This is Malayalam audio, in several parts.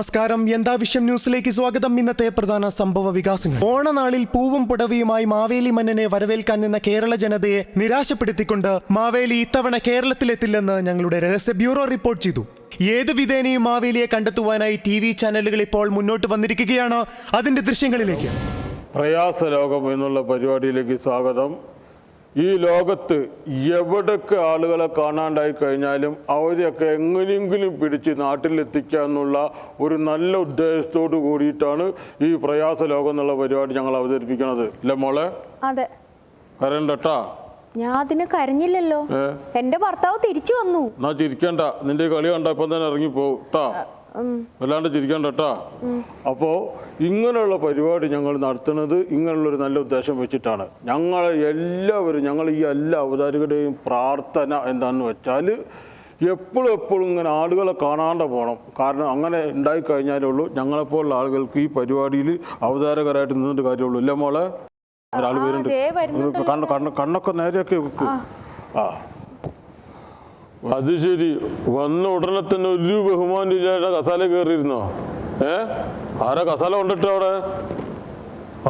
നമസ്കാരം. എന്താ വിഷയം ന്യൂസിലേക്ക് സ്വാഗതം. ഇന്നത്തെ പ്രധാന സംഭവ വികാസങ്ങൾ. ഓണനാളിൽ പൂവും പുടവിയുമായി മാവേലി മന്നനെ വരവേൽക്കാൻ നിന്ന കേരള ജനതയെ നിരാശപ്പെടുത്തിക്കൊണ്ട് മാവേലി ഇത്തവണ കേരളത്തിലെത്തില്ലെന്ന് ഞങ്ങളുടെ രഹസ്യ ബ്യൂറോ റിപ്പോർട്ട് ചെയ്തു. ഏത് വിധേനയും മാവേലിയെ കണ്ടെത്തുവാനായി ടി വി ചാനലുകൾ ഇപ്പോൾ മുന്നോട്ട് വന്നിരിക്കുകയാണ്. അതിന്റെ ദൃശ്യങ്ങളിലേക്ക്. പ്രയാസ ലോകം എന്നുള്ള പരിപാടിയിലേക്ക് സ്വാഗതം. ഈ ലോകത്ത് എവിടൊക്കെ ആളുകളെ കാണാണ്ടായി കഴിഞ്ഞാലും അവരെയൊക്കെ എങ്ങനെയെങ്കിലും പിടിച്ച് നാട്ടിലെത്തിക്കുക എന്നുള്ള ഒരു നല്ല ഉദ്ദേശത്തോട് കൂടിയിട്ടാണ് ഈ പ്രയാസ ലോകം എന്നുള്ള പരിപാടി ഞങ്ങൾ അവതരിപ്പിക്കുന്നത് അല്ലേ മോളെ? അതെ. കരണ്ടട്ടാ ഞാൻ അതിന് കരഞ്ഞില്ലല്ലോ. എന്റെ ഭർത്താവ് തിരിച്ചു വന്നു. എന്നാ ചിരിക്കണ്ട. നിന്റെ കളി കണ്ട ഇപ്പം തന്നെ ഇറങ്ങിപ്പോവും ട്ടാ. വല്ലാണ്ട് ചിരിക്കണ്ട കേട്ടോ. അപ്പോ ഇങ്ങനെയുള്ള പരിപാടി ഞങ്ങൾ നടത്തുന്നത് ഇങ്ങനെയുള്ള ഒരു നല്ല ഉദ്ദേശം വെച്ചിട്ടാണ്. ഞങ്ങൾ എല്ലാവരും ഞങ്ങൾ ഈ എല്ലാ അവതാരകരുടെയും പ്രാർത്ഥന എന്താണെന്ന് വെച്ചാൽ എപ്പോഴും എപ്പോഴും ഇങ്ങനെ ആളുകളെ കാണാണ്ട് പോകണം. കാരണം അങ്ങനെ ഉണ്ടായി കഴിഞ്ഞാലേ ഉള്ളൂ. ഞങ്ങളെപ്പോലുള്ള ആളുകൾക്ക് ഈ പരിപാടിയിൽ അവതാരകരായിട്ട് നിന്നിട്ട് കാര്യമുള്ളൂ. ഇല്ല മോളെ? ഒരാൾ പേരുണ്ട് കണ്ണൊക്കെ നേരെയൊക്കെ വെക്കും. ആ. അത് ശരി. വന്ന ഉടനെ തന്നെ ഒരു ബഹുമാനം ഇല്ലാതെ കസാല കയറിയിരുന്നോ? ഏ? ആരാ കസാല കൊണ്ടിട്ട് അവിടെ?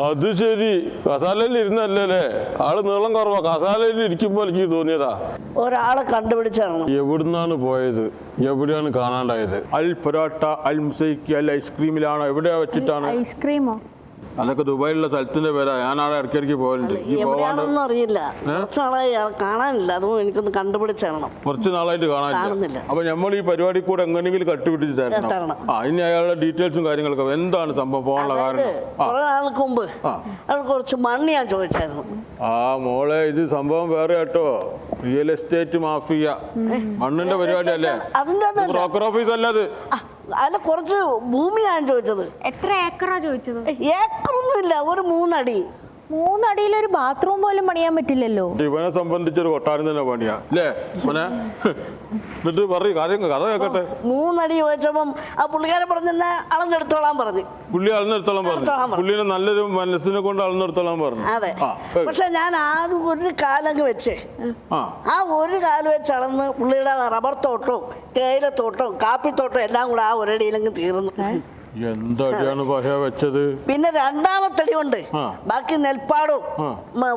അത് ശരി. കസാലയിൽ ഇരുന്നല്ലേ ആൾ നീളം കുറവാ. കസാലയിൽ ഇരിക്കുമ്പോൾ എനിക്ക് തോന്നിയതാ. ഒരാളെ കണ്ടുപിടിച്ചാണ്. എവിടുന്നാണ് പോയത്? എവിടെയാണ് കാണാണ്ടായത്? അൽ പൊറോട്ട അൽ മുസൈക്ക് അൽ ഐസ്ക്രീമിലാണോ? എവിടെയാ വെച്ചിട്ടാണ്? ഐസ്ക്രീമോ? അതൊക്കെ ദുബായിലുള്ള സ്ഥലത്തിന്റെ പേരാ. ഞാൻ അവിടെ ഇടയ്ക്കിടയ്ക്ക് പോകലുണ്ട്. ഈ പോവാണ്ട് എവിടെയാണെന്നൊന്നും അറിയില്ല കുറച്ചാളായി. ആളെ കാണാനില്ല. അതും എനിക്കൊന്ന് കണ്ടുപിടിച്ചേരണം. കുറച്ച് നാളായിട്ട് കാണാനില്ല. കാണുന്നില്ല. അപ്പൊ നമ്മൾ ഈ പരിപാടി കൂടെ എങ്ങനെയെങ്കിലും കട്ടുപിടിച്ച് തരണം. തരണം. ആ ഇനി അയാളുടെ ഡീറ്റെയിൽസും കാര്യങ്ങളൊക്കെ എന്താണ് സംഭവം? പോകാനുള്ള അതായത് കാരണം? ആ. കുറെ നാൾക്ക് മുമ്പ് ആ. അയാൾ കുറച്ച് മണ്ണ് ഞാൻ ചോദിച്ചായിരുന്നു. ആ മോളെ ഇത് സംഭവം വേറെ കേട്ടോ. Real estate mafia. മണ്ണിന്റെ പരിപാടി അല്ലേ അതിന്റെ ബ്രോക്കർ ഓഫീസ് അല്ല അത്? ആ, അതിന് കുറച്ച് ഭൂമിയാണ് ചോദിച്ചത്. എത്ര ഏക്കറാ ചോദിച്ചത്? ഏക്കറൊന്നുമില്ല ഒരു മൂന്നടി. മൂന്നടിയിൽ ഒരു ബാത്റൂം പോലും പണിയാൻ പറ്റില്ലല്ലോ. ഇവനെ സംബന്ധിച്ചൊരു കൊട്ടാരം തന്നെ പണിയാ. അല്ലേ മോനെ? എന്നിട്ട് പറയും കാര്യം കഥ കേക്കട്ടെ. മൂന്നടി ചോദിച്ചപ്പം ആ പുള്ളിക്കാരൻ പറഞ്ഞെന്നാ അളന്നെടുത്തോളാൻ പറഞ്ഞു. പുള്ളി അളന്നെടുത്തോളാം പറഞ്ഞു. പറഞ്ഞു. പുള്ളിനെ നല്ലൊരു മനസ്സിനെ കൊണ്ട് അളന്നെടുത്തോളാൻ പറഞ്ഞു. അതെ. പക്ഷെ ഞാൻ ആ ഒരു കാലങ്ങ് വെച്ച്. ആ. ആ ഒരു കാൽ വെച്ച് അളന്ന് പുള്ളിയുടെ റബ്ബർ തോട്ടവും തേയിലത്തോട്ടവും കാപ്പിത്തോട്ടവും എല്ലാം കൂടെ ആ ഒരടിയിലങ്ങ് തീർന്നു. എന്തടിയാണ് പഹ വെച്ചത്? പിന്നെ രണ്ടാമത്തടി ഉണ്ട്. ബാക്കി നെൽപ്പാടും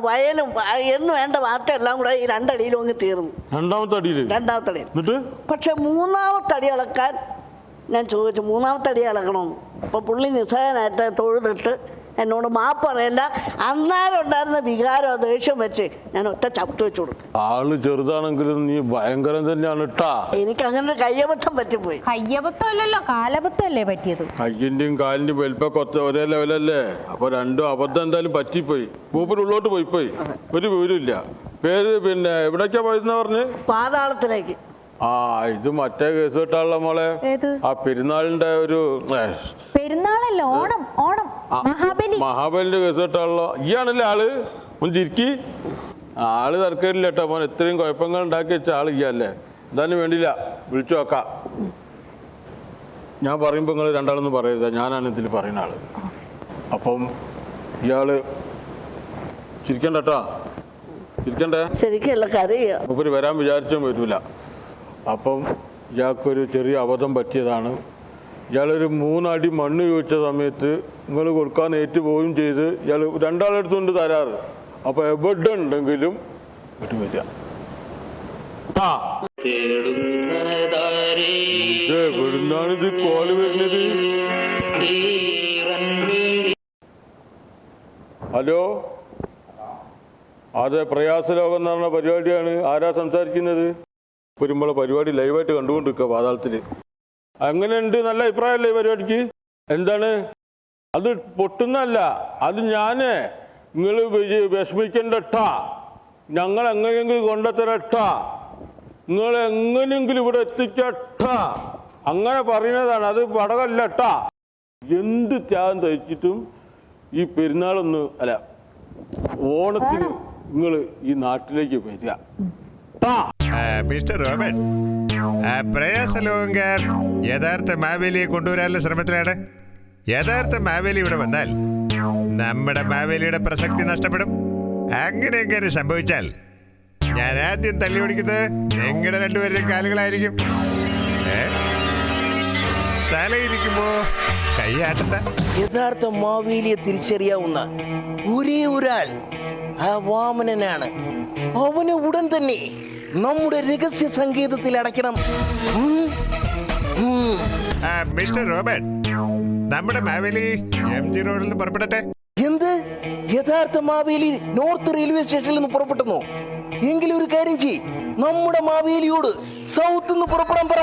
വയലും എന്ന് വേണ്ട വാർത്ത എല്ലാം കൂടെ ഈ രണ്ടടിയിലും അങ്ങ് തീർന്നു. രണ്ടാമത്തെ അടിയിൽ രണ്ടാമത്തടി. എന്നിട്ട്? പക്ഷെ അടി അളക്കാൻ ഞാൻ ചോദിച്ചു മൂന്നാമത്തെ മൂന്നാമത്തടി അളക്കണമെന്ന്. അപ്പൊ പുള്ളി നിസ്സഹനായിട്ട് തൊഴുതിട്ട് എന്നോട് മാപ്പ് പറയല്ല അന്നേരം ഉണ്ടായിരുന്ന വികാരം ദേഷ്യം വെച്ച് ഞാൻ ഒറ്റ ചവിട്ട് വെച്ചു കൊടുത്തു. ആൾ ചെറുതാണെങ്കിലും നീ ഭയങ്കരം തന്നെയാണ് ഇട്ടാ എനിക്ക് അങ്ങനെ ഒരു കയ്യബദ്ധം പറ്റിപ്പോയി. കയ്യബദ്ധമല്ലല്ലോ കാലബദ്ധമല്ലേ പറ്റിയത്? കയ്യിന്റെയും കാലിന്റെയും വലിപ്പൊക്കെ ഒത്ത ഒരേ ലെവലല്ലേ? അപ്പൊ രണ്ടും അബദ്ധം എന്തായാലും പറ്റിപ്പോയി. മൂപ്പര് ഉള്ളോട്ട് പോയി പോയി ഒരു വിവരമില്ല പേര് പിന്നെ എവിടേക്കാ പോയെന്ന് പറഞ്ഞ്? പാതാളത്തിലേക്ക്. ആ ഇത് മറ്റേ കേസ് കേട്ടാണല്ലോ മോളെ. ഏത്? ആ പെരുന്നാളിന്റെ ഒരു ഏ, പെരുന്നാളല്ല ഓണം ഓണം. മഹാബലി. മഹാബലിന്റെ കേസ് കേട്ടാണല്ലോ. ഇയാണല്ലേ ആൾ? മുഞ്ചിരിക്കി ചിരിക്കി. ആൾ തർക്കമില്ല കേട്ടോ മോൻ ഇത്രയും കുഴപ്പങ്ങൾ ഉണ്ടാക്കി വെച്ച ആൾ ഇയല്ലേ എന്തായാലും വേണ്ടില്ല വിളിച്ചു നോക്കാം. ഞാൻ പറയുമ്പോൾ നിങ്ങൾ രണ്ടാളൊന്നും പറയരുത്. ഞാനാണ് ഇതിൽ പറയുന്ന ആൾ. അപ്പം ഇയാൾ ചിരിക്കണ്ട കേട്ടോ. ചിരിക്കണ്ടേ? ശരിക്കല്ല മൂപ്പര് വരാൻ വിചാരിച്ചും വരില്ല അപ്പം ഇയാൾക്കൊരു ചെറിയ അബദ്ധം പറ്റിയതാണ്. ഇയാളൊരു മൂന്നടി മണ്ണ് ചോദിച്ച സമയത്ത് നിങ്ങൾ കൊടുക്കാൻ ഏറ്റു പോവുകയും ചെയ്ത് ഇയാൾ രണ്ടാളെടുത്തുകൊണ്ട് തരാറ്. അപ്പോൾ എവിടെ ഉണ്ടെങ്കിലും വിട്ടു വരിക. ആ. എവിടുന്നാണ് ഇത് കോൽ വരുന്നത്? ഹലോ? അതെ പ്രയാസലോകം എന്ന് പറഞ്ഞ പരിപാടിയാണ്. ആരാ സംസാരിക്കുന്നത്? വരുമ്പോൾ പരിപാടി ലൈവായിട്ട് കണ്ടുകൊണ്ടിരിക്കുക പാതാളത്തിൽ അങ്ങനെയുണ്ട് നല്ല അഭിപ്രായമല്ലേ ഈ പരിപാടിക്ക്? എന്താണ്? അത് പൊട്ടുന്നല്ല അത് ഞാൻ നിങ്ങൾ വിഷമിക്കണ്ടട്ടാ. ഞങ്ങൾ എങ്ങനെയെങ്കിലും കൊണ്ടെത്തരട്ട. നിങ്ങൾ എങ്ങനെയെങ്കിലും ഇവിടെ എത്തിക്കട്ട. അങ്ങനെ പറയുന്നതാണ് അത് പടകല്ലട്ടാ എന്ത് ത്യാഗം തയ്ച്ചിട്ടും ഈ പെരുന്നാളൊന്ന് അല്ല ഓണത്തിന് നിങ്ങൾ ഈ നാട്ടിലേക്ക് വരിക. മിസ്റ്റർ റോബർട്ട് യഥാർത്ഥ മാവേലിയെ കൊണ്ടുവരാനുള്ള ശ്രമത്തിലാണ്. യഥാർത്ഥ മാവേലി ഇവിടെ വന്നാൽ നമ്മുടെ മാവേലിയുടെ പ്രസക്തി നഷ്ടപ്പെടും. അങ്ങനെ എങ്ങനെ സംഭവിച്ചാൽ? ഞാൻ ആദ്യം തല്ലി ഓടിക്കുന്നത് നിങ്ങളുടെ രണ്ടുപേരുടെയും കാലുകളായിരിക്കും? തലയിരിക്കുമ്പോ കൈയാട്ടണ്ട. യഥാർത്ഥ മാവേലിയെ തിരിച്ചറിയാവുന്ന ഒരേ ഒരാൾ ആ വാമനനാണ്. അവന് ഉടൻ തന്നെ നമ്മുടെ രഹസ്യ സംഗീതത്തിൽ അടയ്ക്കണം. മിസ്റ്റർ റോബർട്ട് നമ്മുടെ മാവേലി എം ജി റോഡിൽ നിന്ന് പുറപ്പെടട്ടെ. എന്ത്? യഥാർത്ഥ മാവേലി നോർത്ത് റെയിൽവേ സ്റ്റേഷനിൽ നിന്ന് പുറപ്പെട്ടു എങ്കിലും ഒരു കാര്യം ചെയ് നമ്മുടെ മാവേലിയോട് സൗത്ത് നിന്ന് പുറപ്പെടാൻ പറ.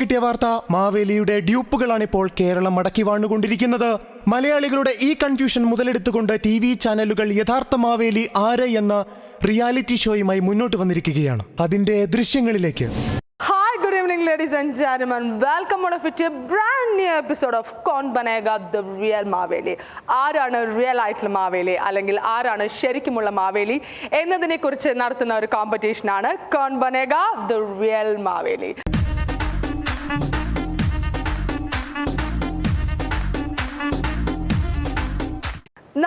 കിട്ടിയ വാർത്ത മാവേലിയുടെ ഡ്യൂപ്പുകളാണ് ഇപ്പോൾ കേരളം മടക്കി വാണുകൊണ്ടിരിക്കുന്നത്. മലയാളികളുടെ ഈ കൺഫ്യൂഷൻ മുതലെടുത്തുകൊണ്ട് ടി വി ചാനലുകൾ യഥാർത്ഥ മാവേലി ആര് എന്ന റിയാലിറ്റി ഷോയുമായി മുന്നോട്ട് വന്നിരിക്കുകയാണ്. അതിന്റെ ദൃശ്യങ്ങളിലേക്ക്. Hi good evening ladies and ജാനുമൻ welcome on fit brand new episode of Kaun Banega the real Maveli ആരാണ് റിയൽ ആയിട്ടുള്ള മാവേലി അല്ലെങ്കിൽ ആരാണ് ശരിക്കുമുള്ള മാവേലി എന്നതിനെക്കുറിച്ച് നടത്തുന്ന ഒരു കോമ്പറ്റീഷനാണ് കോൺ ബനേഗ ദ റിയൽ മാവേലി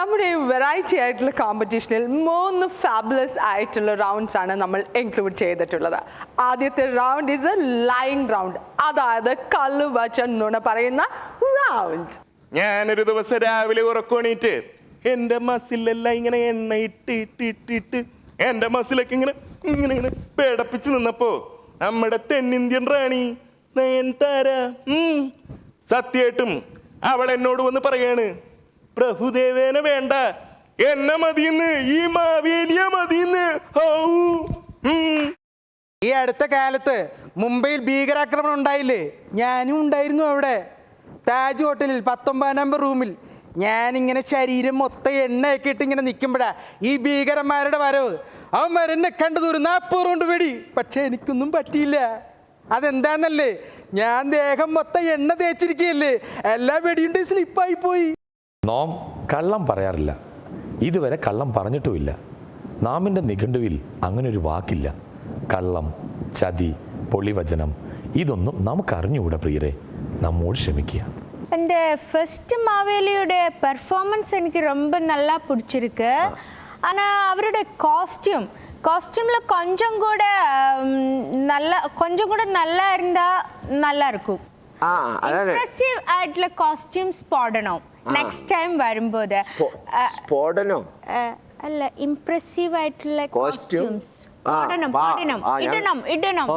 നമ്മുടെ വെറൈറ്റി ആയിട്ടുള്ള കോമ്പറ്റീഷനിൽ മൂന്ന് ഫാബുലസ് ആയിട്ടുള്ള റൗണ്ട്സ് ആണ് നമ്മൾ ഇൻക്ലൂഡ് ചെയ്തിട്ടുള്ളത്. ആദ്യത്തെ round is a lying round അതായത് കല്ല് വച്ച നുണ പറയുന്ന റൗണ്ട് ഞാനൊരു ദിവസം രാവിലെ ഉറക്കണീറ്റ് എന്റെ മസിലെല്ലാം ഇങ്ങനെ എണ്ണ ഇട്ട് ഇട്ട് ഇട്ട് ഇട്ട് എന്റെ മസിലൊക്കെ ഇങ്ങനെ ഇങ്ങനെ ഇങ്ങനെ പേടപ്പിച്ച് നിന്നപ്പോ നമ്മുടെ തെന്നിന്ത്യൻ റാണി നയൻതാര സത്യായിട്ടും അവൾ എന്നോട് വന്ന് പറയാണ് പ്രഭുദേവേന വേണ്ട. എന്നെ മതിയെന്ന് ഈ മാവേലിയ മതിയെന്ന് ഈ അടുത്ത കാലത്ത് മുംബൈയിൽ ഭീകരാക്രമണം ഉണ്ടായില്ലേ? ഞാനും ഉണ്ടായിരുന്നു അവിടെ. താജ് ഹോട്ടലിൽ പത്തൊമ്പത് നമ്പർ റൂമിൽ. ഞാനിങ്ങനെ ശരീരം മൊത്തം എണ്ണയൊക്കെ ഇട്ട് ഇങ്ങനെ നിൽക്കുമ്പോഴാ ഈ ഭീകരന്മാരുടെ വരവ്. അവൻ വരെന്നെ കണ്ടു ഒരു നാൽപ്പത് കൊണ്ട് വെടി. പക്ഷെ എനിക്കൊന്നും പറ്റിയില്ല. അതെന്താന്നല്ലേ? ഞാൻ ദേഹം മൊത്തം എണ്ണ തേച്ചിരിക്കുകയല്ലേ? എല്ലാ വെടിയുണ്ട് സ്ലിപ്പായി പോയി. നാം കള്ളം പറയാറില്ല ഇതുവരെ കള്ളം പറഞ്ഞിട്ടുമില്ല നാമിൻ്റെ നിഘണ്ടുവിൽ അങ്ങനെ ഒരു വാക്കില്ല കള്ളം ചതി പൊളിവചനം ഇതൊന്നും നമുക്ക് അറിഞ്ഞുകൂടാ പ്രിയരെ നമ്മോട് ക്ഷമിക്കുക இந்த ஃபர்ஸ்ட் மாவேலியோட பெர்ஃபார்மன்ஸ் எனக்கு ரொம்ப நல்லா பிடிச்சிருக்கு ஆனால் அவரோட காஸ்டியூம் காஸ்டியூமில் கொஞ்சம் கூட ம், நல்லா கொஞ்சம் கூட நல்லா இருந்தால் நல்லா இருக்கும் ഇംപ്രസീവ് ആയിട്ടുള്ള കോസ്റ്റ്യൂംസ് പോടണം നെക്സ്റ്റ് ടൈം വരുമ്പോൾ സ്ഫോടനോ. അല്ല ഇംപ്രസീവ് ആയിട്ടുള്ള കോസ്റ്റ്യൂംസ് ഇടണം ഇടണം ഇടണം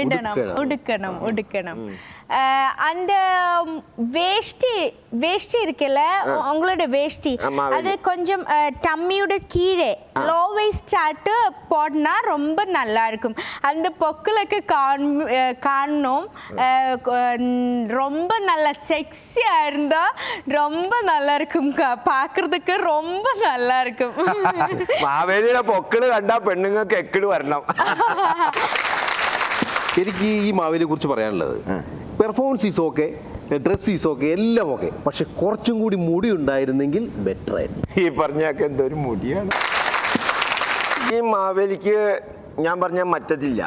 ഇടണം. ഉടുക്കണം. ഉടുക്കണം அந்த வேஷ்டி வேஷ்டி இருக்குல்ல உங்களோட வேஷ்டி அது கொஞ்சம் டம்மியோட கீழே லோ வேஸ்ட் ஆட்டு போடனா ரொம்ப நல்லா இருக்கும் அந்த பொக்களுக்கு காண்- அஹ், காணணும் அஹ், கொ- ம், ரொம்ப நல்லா செக்ஸியாக இருந்தால் ரொம்ப நல்லா இருக்கும் பார்க்குறதுக்கு ரொம்ப நல்லா இருக்கும் മാവേലിയുടെ പൊക്കിള് കണ്ടാ പെണ്ണുങ്ങൾക്ക് എക്കിട് വരണം എനിക്ക് ഈ മാവേലിയെ കുറിച്ച് പറയാനുള്ളത് performance is okay dress is okay എല്ലാം ഓക്കെ പക്ഷെ കുറച്ചും കൂടി മുടി ഉണ്ടായിരുന്നെങ്കിൽ ബെറ്റർ ആയിരുന്നു. ഈ പറഞ്ഞൊക്കെ എന്തൊരു മുടിയാണ്. ഈ മാവേലിക്ക് ഞാൻ പറഞ്ഞ മറ്റതില്ല.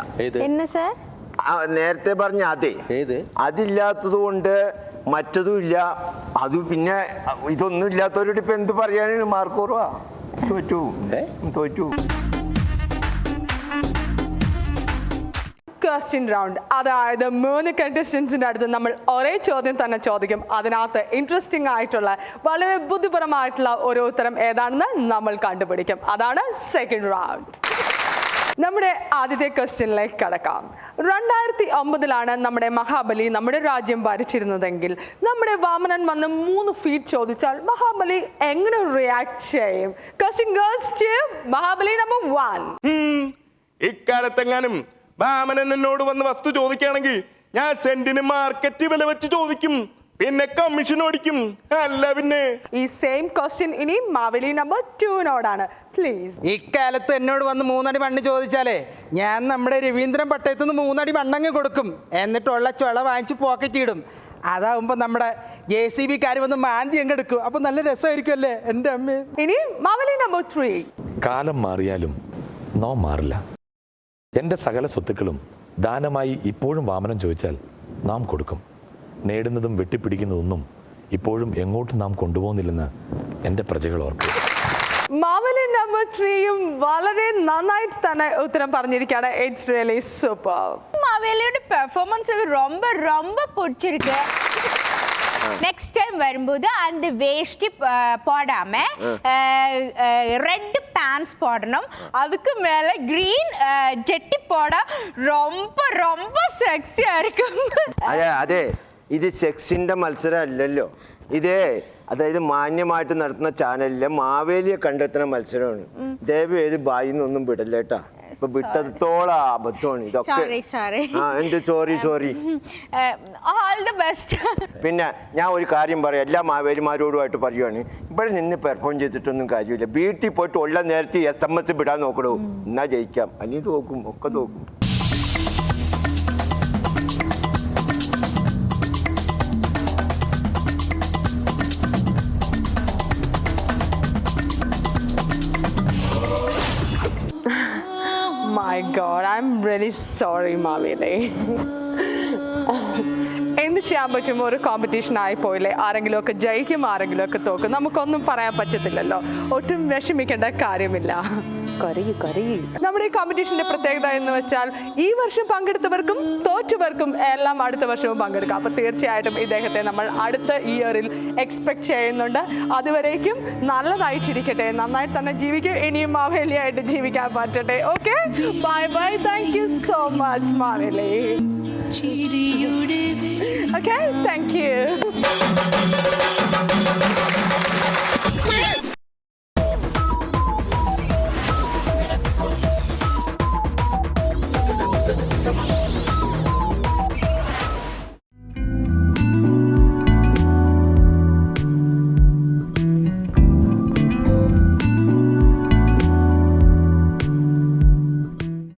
നേരത്തെ പറഞ്ഞ അതെ. അതില്ലാത്തത് കൊണ്ട് മറ്റതും ഇല്ല. അത് പിന്നെ ഇതൊന്നും ഇല്ലാത്തവരോട് ഇപ്പൊ എന്ത് പറയാനാണ്? മാർക്ക് കുറവാ തോറ്റു തോറ്റു. ക്വസ്റ്റ്യൻ റൗണ്ട് അതായത് മൂന്ന് കണ്ടസ്റ്റൻസിന്റെ അടുത്ത് നമ്മൾ ഒരേ ചോദ്യം തന്നെ ചോദിക്കും. അതിനകത്ത് ഇൻട്രസ്റ്റിംഗ് ആയിട്ടുള്ള വളരെ ബുദ്ധിപരമായിട്ടുള്ള ഒരു ഉത്തരം ഏതാണെന്ന് നമ്മൾ കണ്ടുപിടിക്കും. അതാണ് സെക്കൻഡ് റൗണ്ട് നമ്മുടെ ആദ്യത്തെ ക്വസ്റ്റ്യനിലേക്ക് കടക്കാം. രണ്ടായിരത്തി ഒമ്പതിലാണ് നമ്മുടെ മഹാബലി നമ്മുടെ രാജ്യം ഭരിച്ചിരുന്നതെങ്കിൽ നമ്മുടെ വാമനൻ വന്ന് മൂന്ന് ഫീറ്റ് ചോദിച്ചാൽ മഹാബലി എങ്ങനെ റിയാക്ട് ചെയ്യും? Question girls to Mahabali number one. ഇക്കാലത്തെങ്ങാനും വാമനൻ എന്നോട് വന്ന് വസ്തു ചോദിക്കുകയാണെങ്കിൽ ഞാൻ സെന്റിന് മാർക്കറ്റ് വില വെച്ച് ചോദിക്കും. പിന്നെ കമ്മീഷൻ ഓടിക്കും അല്ല പിന്നെ. ഈ സെയിം ക്വസ്റ്റ്യൻ ഇനി മാവലി നമ്പർ ടുവിനോടാണ് പ്ലീസ് ഇക്കാലത്ത് എന്നോട് വന്ന് മൂന്നടി മണ്ണ് ചോദിച്ചാലേ ഞാൻ നമ്മുടെ രവീന്ദ്രൻ പട്ടയത്ത് നിന്ന് മൂന്നടി മണ്ണങ്ങ് കൊടുക്കും. എന്നിട്ടുള്ള ചുള വാങ്ങിച്ച് പോക്കറ്റ് ഇടും. അതാവുമ്പോൾ നമ്മുടെ ജെ സി ബിക്കാർ വന്ന് മാന്തി അങ്ങ് എടുക്കും. അപ്പൊ നല്ല രസമായിരിക്കും അല്ലേ എന്റെ അമ്മ. ഇനി മാവലി നമ്പർ ത്രീ കാലം മാറിയാലും നോ മാറില്ല. എൻ്റെ സകല സ്വത്തുക്കളും ദാനമായി ഇപ്പോഴും വാമനം ചോദിച്ചാൽ നാം കൊടുക്കും നേടുന്നതും വെട്ടിപ്പിടിക്കുന്നതൊന്നും ഇപ്പോഴും എങ്ങോട്ടും നാം കൊണ്ടുപോകുന്നില്ലെന്ന് എൻ്റെ പ്രജകൾ ഓർക്കുക മാവേലി നമ്പർ ത്രീയും വളരെ നന്നായിട്ട് തന്നെ ഉത്തരം പറഞ്ഞിരിക്കുകയാണ് ഇറ്റ്സ് റിയലി സൂപ്പർ மாவேலியோட பெர்ஃபார்மன்ஸ் ரொம்ப ரொம்ப பிடிச்சிருக்கு நெக்ஸ்ட் டைம் வரும்போது அந்த வேஷ்டி அஹ், போடாம ரெட் பேண்ட்ஸ் போடணும் அதுக்கு மேல கிரீன் ஜெட்டி போட ரொம்ப ரொம்ப செக்ஸியா இருக்கும் അതെ അതെ ഇത് സെക്സിന്റെ മത്സരം അല്ലല്ലോ ഇതേ അതായത് മാന്യമായിട്ട് നടത്തുന്ന ചാനലിലെ മാവേലിയെ കണ്ടെത്തുന്ന മത്സരമാണ് ദയവ് ഏത് ബായിന്നൊന്നും വിടല്ലേട്ടാ ഇപ്പൊ വിട്ടത്തോളം അബദ്ധമാണ് ഇതൊക്കെ Sorry, sorry. ആ എന്ത് സോറി സോറി ദി ബെസ്റ്റ് പിന്നെ ഞാൻ ഒരു കാര്യം പറയാം. എല്ലാ മാവേലിമാരോടുമായിട്ട് പറയുവാണ്. ഇവിടെ നിന്ന് പെർഫോം ചെയ്തിട്ടൊന്നും കാര്യമില്ല. വീട്ടിൽ പോയിട്ട് ഉള്ള നേരത്തെ എസ് എം എസ് വിടാൻ നോക്കണോ എന്നാ ജയിക്കാം. അല്ലെങ്കിൽ തോക്കും ഒക്കെ തോക്കും. റിയലി സോറി മാവേലി എന്ത് ചെയ്യാൻ പറ്റും? ഒരു കോമ്പറ്റീഷൻ ആയി പോയില്ലേ ആരെങ്കിലും ഒക്കെ ജയിക്കും ആരെങ്കിലും ഒക്കെ തോക്കും. നമുക്കൊന്നും പറയാൻ പറ്റത്തില്ലല്ലോ. ഒട്ടും വിഷമിക്കേണ്ട കാര്യമില്ല. കരയു കരയു. നമ്മുടെ ഈ കോമ്പറ്റീഷന്റെ പ്രത്യേകത എന്ന് വെച്ചാൽ ഈ വർഷം പങ്കെടുത്തവർക്കും തോറ്റവർക്കും എല്ലാം അടുത്ത വർഷവും പങ്കെടുക്കാം. അപ്പൊ തീർച്ചയായിട്ടും ഇദ്ദേഹത്തെ നമ്മൾ അടുത്ത ഇയറിൽ എക്സ്പെക്ട് ചെയ്യുന്നുണ്ട്. അതുവരേക്കും നല്ലതായി ചിരിക്കട്ടെ. നന്നായി തന്നെ ജീവിക്കും. ഇനിയും മാവേലിയായിട്ട് ജീവിക്കാൻ പറ്റട്ടെ. Okay bye bye thank you so much Maveli. Okay Okay, thank you.